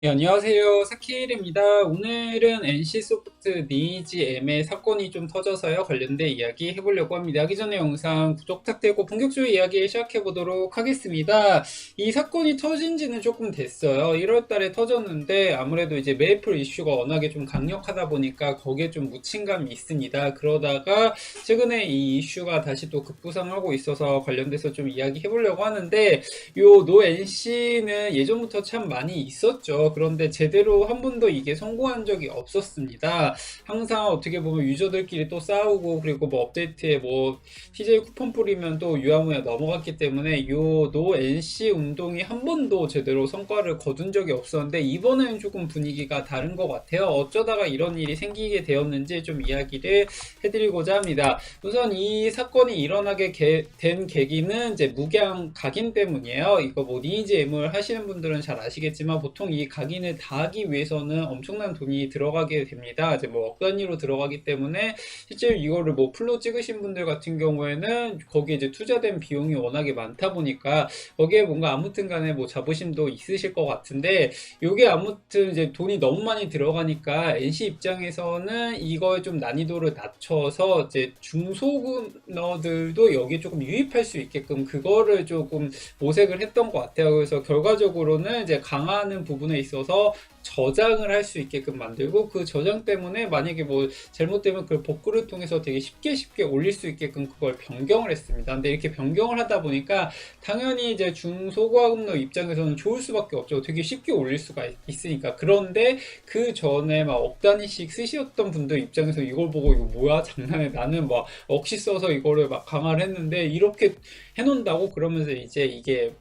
네, 안녕하세요. 사키일입니다. 오늘은 NC소프트 니지M의 사건이 좀 터져서요. 관련된 이야기 해보려고 합니다. 하기 전에 영상 구독 부탁드리고 본격적으로 이야기 시작해보도록 하겠습니다. 이 사건이 터진 지는 조금 됐어요. 1월 달에 터졌는데 아무래도 이제 메이플 이슈가 워낙에 좀 강력하다 보니까 거기에 좀 묻힌감이 있습니다. 그러다가 최근에 이 이슈가 다시 또 급부상하고 있어서 관련돼서 좀 이야기 해보려고 하는데 요 노 NC는 예전부터 참 많이 있었죠. 그런데 제대로 한 번도 이게 성공한 적이 없었습니다. 항상 어떻게 보면 유저들끼리 또 싸우고 그리고 뭐 업데이트에 뭐 TJ 쿠폰 뿌리면 또 유아무야 넘어갔기 때문에 요노 NC 운동이 한 번도 제대로 성과를 거둔 적이 없었는데 이번에는 조금 분위기가 다른 것 같아요. 어쩌다가 이런 일이 생기게 되었는지 좀 이야기를 해드리고자 합니다. 우선 이 사건이 일어나게 게- 된 계기는 이제 무량 각인 때문이에요. 이거 뭐 M을 하시는 분들은 잘 아시겠지만 보통 이 각인을 다 하기 위해서는 엄청난 돈이 들어가게 됩니다. 이제 뭐 억 단위로 들어가기 때문에 실제로 이거를 뭐 풀로 찍으신 분들 같은 경우에는 거기에 이제 투자된 비용이 워낙에 많다 보니까 거기에 뭔가 아무튼 간에 뭐 자부심도 있으실 것 같은데 요게 아무튼 이제 돈이 너무 많이 들어가니까 NC 입장에서는 이거에 좀 난이도를 낮춰서 이제 중소규모들도 여기에 조금 유입할 수 있게끔 그거를 조금 모색을 했던 것 같아요. 그래서 결과적으로는 이제 강화하는 부분에 있어서 저장을 할 수 있게끔 만들고 그 저장 때문에 만약에 뭐 잘못되면 그 복구를 통해서 되게 쉽게 쉽게 올릴 수 있게끔 그걸 변경을 했습니다. 근데 이렇게 변경을 하다 보니까 당연히 이제 중소과금로 입장에서는 좋을 수밖에 없죠. 되게 쉽게 올릴 수가 있- 있으니까. 그런데 그 전에 막 억 단위씩 쓰셨던 분들 입장에서 이걸 보고 이거 뭐야 장난해 나는 막 억시 써서 이거를 막 강화를 했는데 이렇게 해놓는다고 그러면서 이제 이게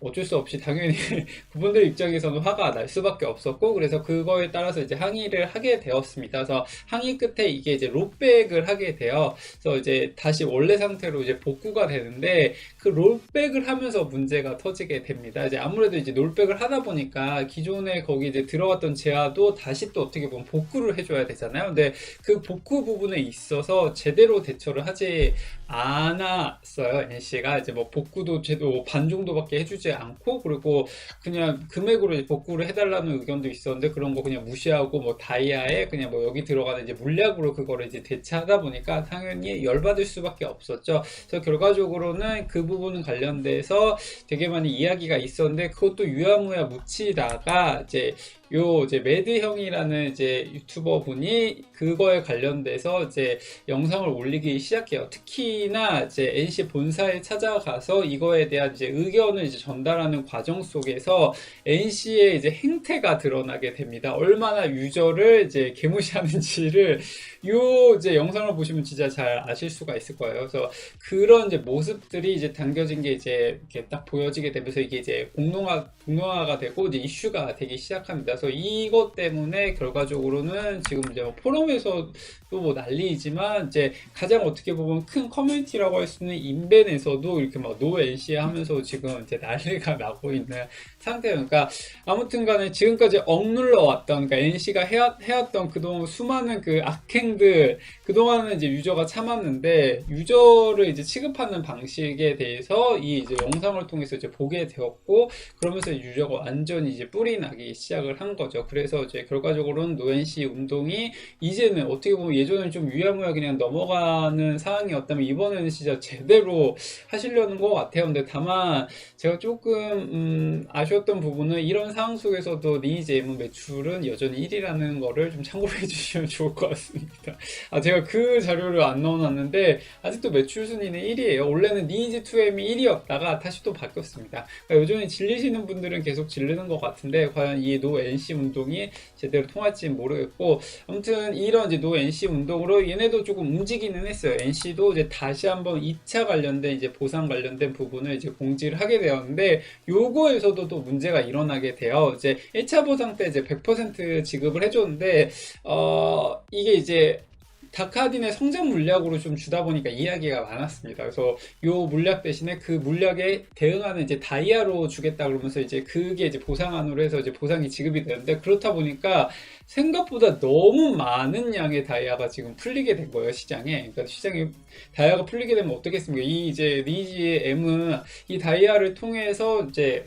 어쩔 수 없이 당연히 그분들 입장에서는 화가 날 수밖에 없었고 그래서 그거에 따라서 이제 항의를 하게 되었습니다. 그래서 항의 끝에 이게 이제 롤백을 하게 돼요. 그래서 이제 다시 원래 상태로 이제 복구가 되는데 그 롤백을 하면서 문제가 터지게 됩니다. 이제 아무래도 이제 롤백을 하다 보니까 기존에 거기 이제 들어갔던 제아도 다시 또 어떻게 보면 복구를 해줘야 되잖아요. 근데 그 복구 부분에 있어서 제대로 대처를 하지 않았어요. NC가 이제 뭐 복구도 제도 반 정도밖에 해주지 않고 그리고 그냥 금액으로 복구를 해달라는 의견도 있었는데 그런 거 그냥 무시하고 뭐 다이아에 그냥 뭐 여기 들어가는 이제 물약으로 그거를 이제 대체하다 보니까 당연히 열받을 수밖에 없었죠. 그래서 결과적으로는 그 부분 관련돼서 되게 많이 이야기가 있었는데 그것도 유야무야 묻히다가 이제 요 이제 매드 형이라는 이제 유튜버 분이 그거에 관련돼서 이제 영상을 올리기 시작해요. 특히나 이제 NC 본사에 찾아가서 이거에 대한 이제 의견을 이제 전달하는 과정 속에서 NC의 이제 행태가 드러나게 됩니다. 얼마나 유저를 이제 개무시하는지를 요 이제 영상을 보시면 진짜 잘 아실 수가 있을 거예요. 그래서 그런 이제 모습들이 이제 담겨진 게 이제 이렇게 딱 보여지게 되면서 이게 이제 공론화 공론화가 되고 이제 이슈가 되기 시작합니다. 그래서 이것 때문에 결과적으로는 지금 이제 뭐 포럼에서도 뭐 난리이지만 이제 가장 어떻게 보면 큰 커뮤니티라고 할 수 있는 인벤에서도 이렇게 막 노 NC 하면서 지금 이제 난리가 나고 있는 상태예요. 그러니까 아무튼간에 지금까지 억눌러 왔던 그러니까 NC가 해왔, 해왔던 그동안 수많은 그 악행들 그동안은 이제 유저가 참았는데 유저를 이제 취급하는 방식에 대해서 이 이제 영상을 통해서 이제 보게 되었고 그러면서 유저가 완전히 이제 뿔이 나기 시작을 한 거죠. 그래서 이제 결과적으로는 노엔시 운동이 이제는 어떻게 보면 예전엔 좀 유야무야 그냥 넘어가는 상황이었다면 이번에는 진짜 제대로 하시려는 것 같아요. 근데 다만 제가 조금 음, 아쉬웠던 부분은 이런 상황 속에서도 리니지 M 매출은 여전히 1위라는 거를 좀 참고해 주시면 좋을 것 같습니다. 아 제가 그 자료를 안 넣어놨는데 아직도 매출 순위는 1위예요. 원래는 리니지 2M이 1위였다가 다시 또 바뀌었습니다. 그러니까 요즘에 질리시는 분들은 계속 질르는 것 같은데 과연 이노 NC 운동이 제대로 통할지는 모르겠고 아무튼 이런 이제 노 NC 운동으로 얘네도 조금 움직이는 했어요. NC도 이제 다시 한번 2차 관련된 이제 보상 관련된 부분을 이제 공지를 하게 되었는데 요거에서도 또 문제가 일어나게 돼요. 이제 1차 보상 때 이제 100% 지급을 해줬는데 어 이게 이제 다카딘의 성장 물약으로 좀 주다 보니까 이야기가 많았습니다. 그래서 요 물약 대신에 그 물약에 대응하는 이제 다이아로 주겠다 그러면서 이제 그게 이제 보상안으로 해서 이제 보상이 지급이 되는데 그렇다 보니까 생각보다 너무 많은 양의 다이아가 지금 풀리게 된 거예요 시장에. 그러니까 시장에 다이아가 풀리게 되면 어떻겠습니까? 이 이제 리지의 M은 이 다이아를 통해서 이제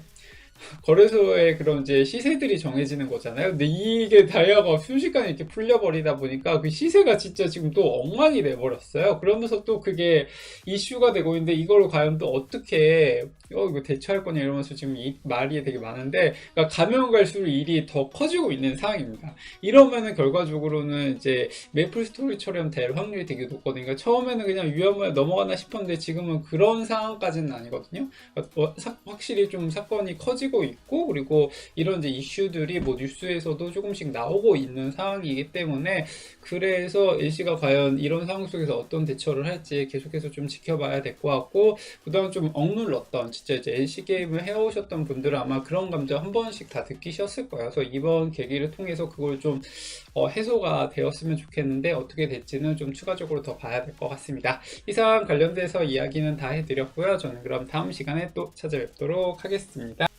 거래소의 그런 이제 시세들이 정해지는 거잖아요. 근데 이게 다이아가 순식간에 이렇게 풀려버리다 보니까 그 시세가 진짜 지금 또 엉망이 돼버렸어요. 그러면서 또 그게 이슈가 되고 있는데 이걸 과연 또 어떻게 어 이거 대처할 거냐 이러면서 지금 이 말이 되게 많은데 그러니까 가면 갈수록 일이 더 커지고 있는 상황입니다. 이러면은 결과적으로는 이제 메이플 스토리처럼 될 확률이 되게 높거든요. 그러니까 처음에는 그냥 위험을 넘어가나 싶었는데 지금은 그런 상황까지는 아니거든요. 그러니까 어, 사- 확실히 좀 사건이 커지고 있고 그리고 이런 이제 이슈들이 뭐 뉴스에서도 조금씩 나오고 있는 상황이기 때문에 그래서 LC가 과연 이런 상황 속에서 어떤 대처를 할지 계속해서 좀 지켜봐야 될 것 같고 그동안 좀 억눌렀던 진짜 이제 LC 게임을 해오셨던 분들은 아마 그런 감정 한 번씩 다 느끼셨을 거예요. 그래서 이번 계기를 통해서 그걸 좀 어, 해소가 되었으면 좋겠는데 어떻게 될지는 좀 추가적으로 더 봐야 될 것 같습니다. 이상 관련돼서 이야기는 다 해드렸고요. 저는 그럼 다음 시간에 또 찾아뵙도록 하겠습니다.